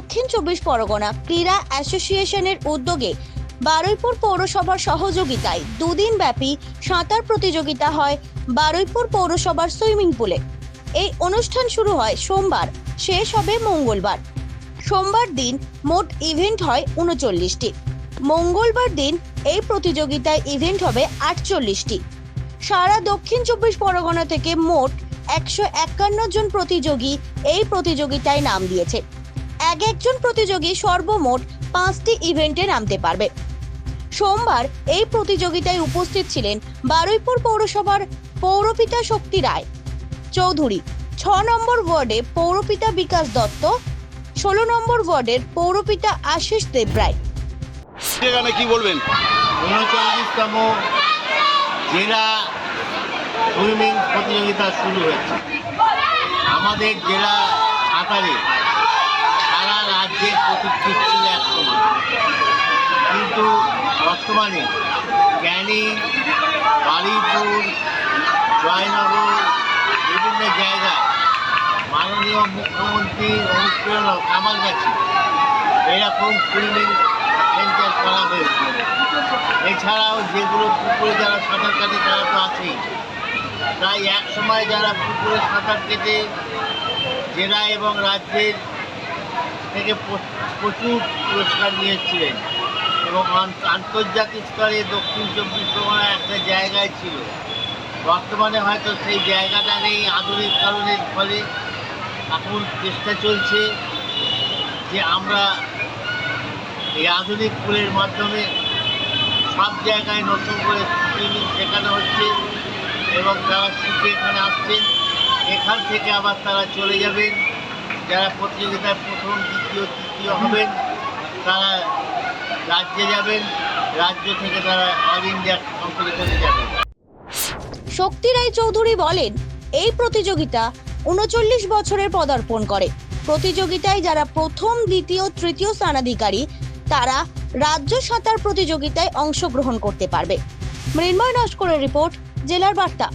দক্ষিণ চব্বিশ পরগনা ক্রীড়া অ্যাসোসিয়েশনের উদ্যোগে বারুইপুর পৌরসভার সহযোগিতায় দুদিন ব্যাপী সাঁতার প্রতিযোগিতা হয় বারুইপুর পৌরসভার সুইমিং পুলে। এই অনুষ্ঠান শুরু হয় সোমবার, শেষ হবে মঙ্গলবার। সোমবার দিন মোট ইভেন্ট হয় উনচল্লিশটি। মঙ্গলবার দিন এই প্রতিযোগিতায় ইভেন্ট হবে আটচল্লিশটি। সারা দক্ষিণ চব্বিশ পরগনা থেকে মোট একশো একান্ন জন প্রতিযোগী এই প্রতিযোগিতায় নাম দিয়েছে। এক একজন প্রতিযোগী সর্বমোট পাঁচটি ইভেন্টে নামতে পারবে। সোমবার এই প্রতিযোগিতায় উপস্থিত ছিলেন বারুইপুর পৌরসভার পৌরপিতা শক্তি রায় চৌধুরী ছ নম্বর ওয়ার্ডে পৌরপিতা বিকাশ দত্ত ষোলো নম্বর ওয়ার্ডের পৌরপিতা আশিস দেবরায় এখানে কি বলবেন? উনচল্লিশতম জেলা সুইমিং প্রতিযোগিতা শুরু হয়েছে। আমাদের জেলা সাঁতারে রাজ্যের প্রতিষ্ঠিত ছিল এক সময় কিন্তু বর্তমানে ক্যানিং বারুইপুর জয়নগর, বিভিন্ন জায়গায় মাননীয় মুখ্যমন্ত্রীর অনুপ্রেরণা আমার কাছে এরকম সুইমিং সেন্টার করা হয়েছে। এছাড়াও যেগুলো পুকুরে যারা সাঁতার কাটে তারা তো আছেই। তাই এক সময় যারা পুকুরে সাঁতার কেটে জেলা এবং রাজ্যের থেকে প্রচুর পুরস্কার নিয়েছিলেন এবং আন্তর্জাতিক স্তরে দক্ষিণ চব্বিশ পরগনা একটা জায়গায় ছিল। বর্তমানে হয়তো সেই জায়গাটা নেই আধুনিক কারণের ফলে এখন চেষ্টা চলছে যে আমরা এই আধুনিক পুলের মাধ্যমে সব জায়গায় নতুন করে সুইমিং শেখানো হচ্ছে এবং তারা শিখে এখানে আসছেন, এখান থেকে আবার তারা চলে যাবেন। যারা প্রতিযোগিতায় প্রথম, দ্বিতীয়, তৃতীয় হবেন, তারা রাজ্যে যাবেন, রাজ্য থেকে তারা অল ইন্ডিয়া কম্পিটিশনে যাবেন। শক্তি রায় চৌধুরী বলেন, এই প্রতিযোগিতা উনচল্লিশ বছরের পদার্পণ করে। প্রতিযোগিতায় যারা প্রথম, দ্বিতীয়, তৃতীয় স্থানাধিকারী, তারা রাজ্য সাঁতার প্রতিযোগিতায় অংশগ্রহণ করতে পারবে। মৃন্ময় নস্করের রিপোর্ট, জেলার বার্তা।